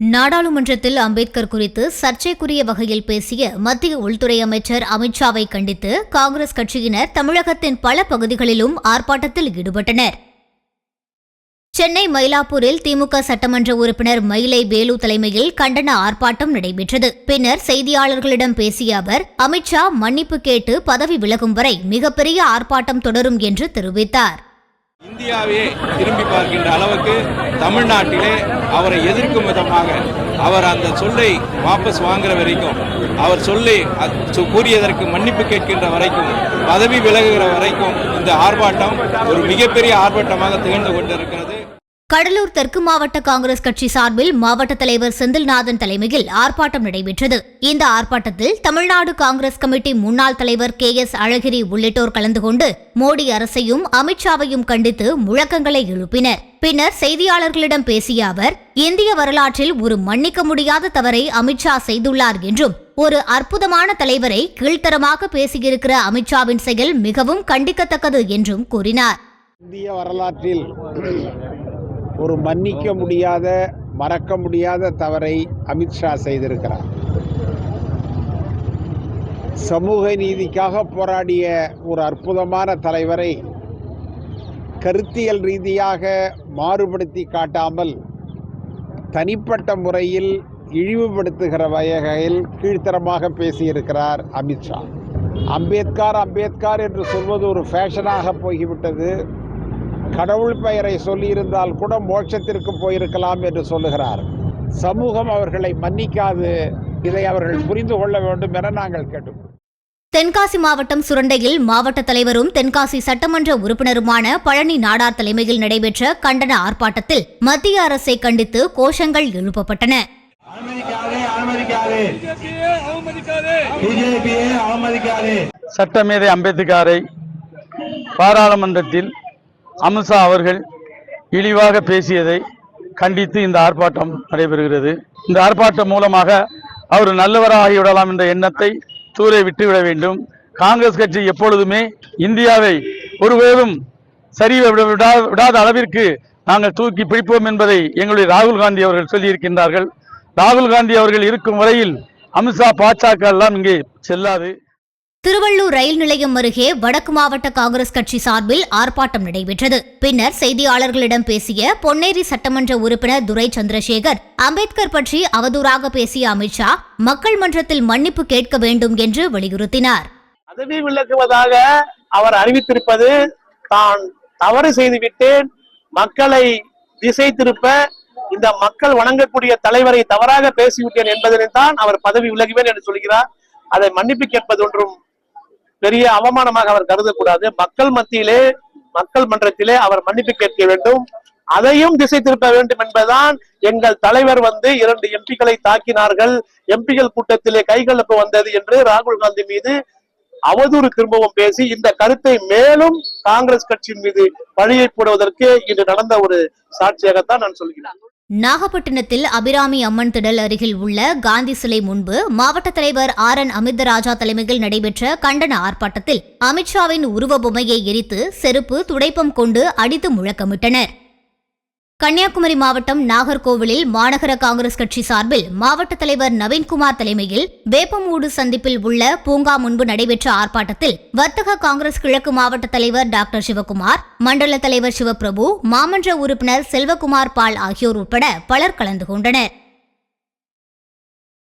நாடாளுமன்றத்தில் அம்பேத்கர் குறித்து சர்ச்சைக்குரிய வகையில் பேசிய மத்திய உள்துறை அமைச்சர் அமித்ஷாவை கண்டித்து காங்கிரஸ் கட்சியினர் தமிழகத்தின் பல பகுதிகளிலும் ஆர்ப்பாட்டத்தில் ஈடுபட்டனர். சென்னை மயிலாப்பூரில் திமுக சட்டமன்ற உறுப்பினர் மயிலை வேலு தலைமையில் கண்டன ஆர்ப்பாட்டம் நடைபெற்றது. பின்னர் செய்தியாளர்களிடம் பேசிய அவர் அமித்ஷா மன்னிப்பு கேட்டு பதவி விலகும் வரை மிகப்பெரிய ஆர்ப்பாட்டம் தொடரும் என்று தெரிவித்தார். இந்தியாவையே திரும்பி பார்க்கின்ற அளவுக்கு தமிழ்நாட்டிலே அவரை எதிர்க்கும் விதமாக அவர் அந்த சொல்லை வாபஸ் வாங்குற வரைக்கும் அவர் சொல்லி கூறியதற்கு மன்னிப்பு கேட்கின்ற வரைக்கும் பதவி விலகுகிற வரைக்கும் இந்த ஆர்ப்பாட்டம் ஒரு மிகப்பெரிய ஆர்ப்பாட்டமாக திகழ்ந்து கொண்டிருக்கிறது. கடலூர் தெற்கு மாவட்ட காங்கிரஸ் கட்சி சார்பில் மாவட்ட தலைவர் செந்தில்நாதன் தலைமையில் ஆர்ப்பாட்டம் நடைபெற்றது. இந்த ஆர்ப்பாட்டத்தில் தமிழ்நாடு காங்கிரஸ் கமிட்டி முன்னாள் தலைவர் கே எஸ் அழகிரி உள்ளிட்டோர் கலந்து கொண்டு மோடி அரசையும் அமித்ஷாவையும் கண்டித்து முழக்கங்களை எழுப்பினர். பின்னர் செய்தியாளர்களிடம் பேசிய அவர் இந்திய வரலாற்றில் ஒரு மன்னிக்க முடியாத தவறை அமித்ஷா செய்துள்ளார் என்றும் ஒரு அற்புதமான தலைவரை கீழ்த்தரமாக பேசியிருக்கிற அமித்ஷாவின் செயல் மிகவும் கண்டிக்கத்தக்கது என்றும் கூறினார். இந்திய வரலாற்றில் ஒரு மன்னிக்க முடியாத மறக்க முடியாத தவறை அமித்ஷா செய்திருக்கிறார். சமூக நீதிக்காக போராடிய ஒரு அற்புதமான தலைவரை கருத்தியல் ரீதியாக மாறுபடுத்தி காட்டாமல் தனிப்பட்ட முறையில் இழிவுபடுத்துகிற வகையில் கீழ்த்தரமாக பேசியிருக்கிறார் அமித்ஷா அம்பேத்கர் அம்பேத்கர் என்று சொல்வது ஒரு ஃபேஷனாக போய்விட்டது. கடவுள் பெயரை சொல்லியிருந்தால் கூட மோட்சத்திற்கு போயிருக்கலாம் என்று சொல்லுகிறார். சமூகம் அவர்களை மன்னிக்காது. இதை அவர்கள் புரிந்து கொள்ள வேண்டும் என நாங்கள் கேட்டுக்கொள்கிறோம். தென்காசி மாவட்டம் சுரண்டையில் மாவட்ட தலைவரும் தென்காசி சட்டமன்ற உறுப்பினருமான பழனி நாடார் தலைமையில் நடைபெற்ற கண்டன ஆர்ப்பாட்டத்தில் மத்திய அரசை கண்டித்து கோஷங்கள் எழுப்பப்பட்டன. சட்டமேதை அம்பேத்கரை பாராளுமன்றத்தில் அமித்ஷா அவர்கள் இழிவாக பேசியதை கண்டித்து இந்த ஆர்ப்பாட்டம் நடைபெறுகிறது. இந்த ஆர்ப்பாட்டம் மூலமாக அவர் நல்லவராகிவிடலாம் என்ற எண்ணத்தை தூரை விட்டுவிட வேண்டும். காங்கிரஸ் கட்சி எப்பொழுதுமே இந்தியாவை ஒருபோதும் சரி விட- விடாத அளவிற்கு நாங்கள் தூக்கி பிடிப்போம் என்பதை எங்களுடைய ராகுல் காந்தி அவர்கள் சொல்லியிருக்கின்றார்கள். ராகுல் காந்தி அவர்கள் இருக்கும் வரையில் அமித்ஷா பாஜக எல்லாம் இங்கே செல்லாது. திருவள்ளூர் ரயில் நிலையம் அருகே வடக்கு மாவட்ட காங்கிரஸ் கட்சி சார்பில் ஆர்ப்பாட்டம் நடைபெற்றது. பின்னர் செய்தியாளர்களிடம் பேசிய பொன்னேரி சட்டமன்ற உறுப்பினர் துரை சந்திரசேகர் அம்பேத்கர் பற்றி அவதூறாக பேசிய அமித்ஷா மக்கள் மன்றத்தில் மன்னிப்பு கேட்க வேண்டும் என்று வலியுறுத்தினார். பதவி விலகுவதாக அவர் அறிவித்திருப்பது தான் தவறு செய்துவிட்டேன். மக்களை திசை திருப்ப இந்த மக்கள் வணங்கக்கூடிய தலைவரை தவறாக பேசிவிட்டேன் என்பதனை தான் அவர் பதவி விலகுவேன் என்று சொல்கிறார். அதை மன்னிப்பு கேட்பது ஒன்றும் பெரிய அவமானமாக அவர் கருதக்கூடாது. மக்கள் மத்தியிலே மக்கள் மன்றத்திலே அவர் மன்னிப்பு கேட்க வேண்டும். அதையும் திசை திருப்ப வேண்டும் என்பதுதான் எங்கள் தலைவர் வந்து இரண்டு எம்பிக்களை தாக்கினார்கள். எம்பிகள் கூட்டத்திலே கைகலப்பு வந்தது என்று ராகுல் காந்தி மீது அவதூறு திரும்பவும் பேசி இந்த கருத்தை மேலும் காங்கிரஸ் கட்சியின் மீது பழியை போடுவதற்கு இன்று நடந்த ஒரு சாட்சியாகத்தான் நான் சொல்கிறேன். நாகப்பட்டினத்தில் அபிராமி அம்மன் திடல் அருகில் உள்ள காந்தி சிலை முன்பு மாவட்ட தலைவர் ஆர் என் அமிர்தராஜா தலைமையில் நடைபெற்ற கண்டன ஆர்ப்பாட்டத்தில் அமித்ஷாவின் உருவ பொம்மையை எரித்து செருப்பு துடைப்பம் கொண்டு அடித்து முழக்கமிட்டனர். கன்னியாகுமரி மாவட்டம் நாகர்கோவிலில் மாநகர காங்கிரஸ் கட்சி சார்பில் மாவட்ட தலைவர் நவீன்குமார் தலைமையில் வேப்பமூடு சந்திப்பில் உள்ள பூங்கா முன்பு நடைபெற்ற ஆர்ப்பாட்டத்தில் வர்த்தக காங்கிரஸ் கிழக்கு மாவட்ட தலைவர் டாக்டர் சிவகுமார் மண்டல தலைவர் சிவபிரபு மாமன்ற உறுப்பினர் செல்வகுமார் பால் ஆகியோர் உட்பட பலர் கலந்து கொண்டனர்.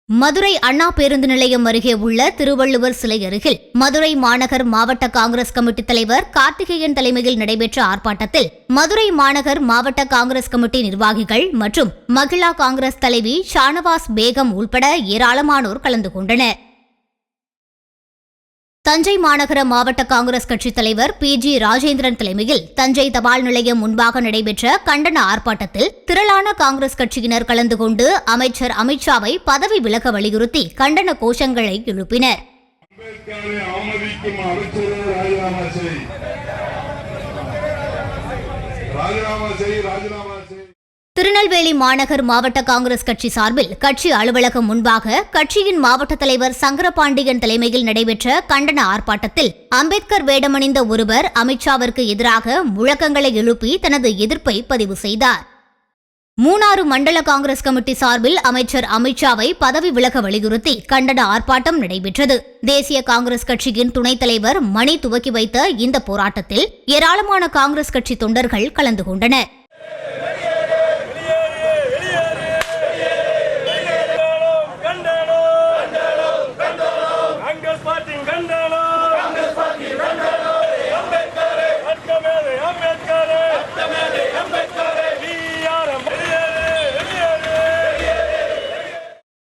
மதுரை அண்ணா பேருந்து நிலையம் அருகே உள்ள திருவள்ளுவர் சிலை அருகில் மதுரை மாநகர் மாவட்ட காங்கிரஸ் கமிட்டி தலைவர் கார்த்திகேயன் தலைமையில் நடைபெற்ற ஆர்ப்பாட்டத்தில் மதுரை மாநகர் மாவட்ட காங்கிரஸ் கமிட்டி நிர்வாகிகள் மற்றும் மகிழா காங்கிரஸ் தலைவி ஷானவாஸ் பேகம் உள்பட ஏராளமானோர் கலந்து கொண்டனர். தஞ்சை மாநகர மாவட்ட காங்கிரஸ் கட்சித் தலைவர் பி ஜி ராஜேந்திரன் தலைமையில் தஞ்சை தபால் நிலையம் முன்பாக நடைபெற்ற கண்டன ஆர்ப்பாட்டத்தில் திரளான காங்கிரஸ் கட்சியினர் கலந்து கொண்டு அமைச்சர் அமித்ஷாவை பதவி விலக வலியுறுத்தி கண்டன கோஷங்களை எழுப்பினர். ராஜினாமா செய் ராஜினாமா திருநெல்வேலி மாநகர் மாவட்ட காங்கிரஸ் கட்சி சார்பில் கட்சி அலுவலகம் முன்பாக கட்சியின் மாவட்ட தலைவர் சங்கரபாண்டியன் தலைமையில் நடைபெற்ற கண்டன ஆர்ப்பாட்டத்தில் அம்பேத்கர் வேடமணிந்த ஒருவர் அமித்ஷாவிற்கு எதிராக முழக்கங்களை எழுப்பி தனது எதிர்ப்பை பதிவு செய்தார். மூணாறு மண்டல காங்கிரஸ் கமிட்டி சார்பில் அமைச்சர் அமித்ஷாவை பதவி விலக வலியுறுத்தி கண்டன ஆர்ப்பாட்டம் நடைபெற்றது. தேசிய காங்கிரஸ் கட்சியின் துணைத் தலைவர் மணி துவக்கி வைத்த இந்த போராட்டத்தில் ஏராளமான காங்கிரஸ் கட்சி தொண்டர்கள் கலந்து கொண்டனர்.